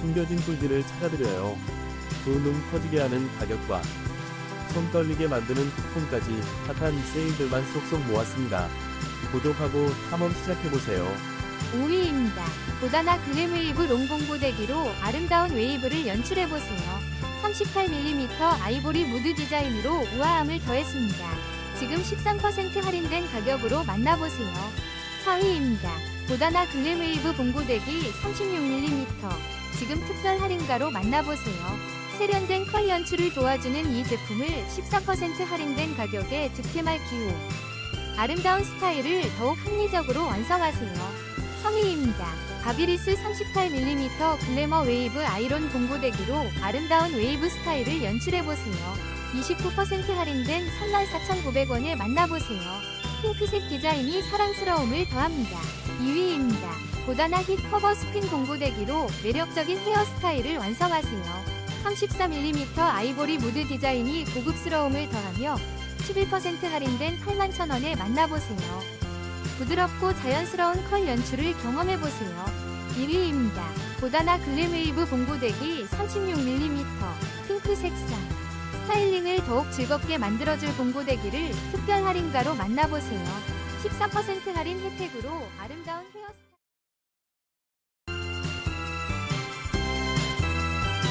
숨겨진 꿀들을 찾아드려요. 두눈 커지게 하는 가격과 손 떨리게 만드는 쿠폰까지 핫한 세일들만 쏙쏙 모았습니다. 구독하고 탐험 시작해보세요. 5위입니다. 보다나 글램 웨이브 롱봉고데기로 아름다운 웨이브를 연출해보세요. 38mm 아이보리 무드 디자인으로 우아함을 더했습니다. 지금 13% 할인된 가격으로 만나보세요. 4위입니다. 보다나 글램 웨이브 봉고데기 36mm 지금 특별 할인가로 만나보세요. 세련된 컬 연출을 도와주는 이 제품을 14% 할인된 가격에 득템할 기호. 아름다운 스타일을 더욱 합리적으로 완성하세요. 3위입니다. 바비리스 38mm 글래머 웨이브 아이론 봉고데기로 아름다운 웨이브 스타일을 연출해보세요. 29% 할인된 34,900원에 만나보세요. 핑크색 디자인이 사랑스러움을 더합니다. 2위입니다. 보다나 힙 커버 스핀 봉고데기로 매력적인 헤어스타일을 완성하세요. 34mm 아이보리 무드 디자인이 고급스러움을 더하며 11% 할인된 81,000원에 만나보세요. 부드럽고 자연스러운 컬 연출을 경험해보세요. 1위입니다. 보다나 글램웨이브 봉고데기 36mm 핑크 색상 스타일링을 더욱 즐겁게 만들어줄 봉고데기를 특별 할인가로 만나보세요. 14% 할인 혜택으로 아름다운 헤어스타일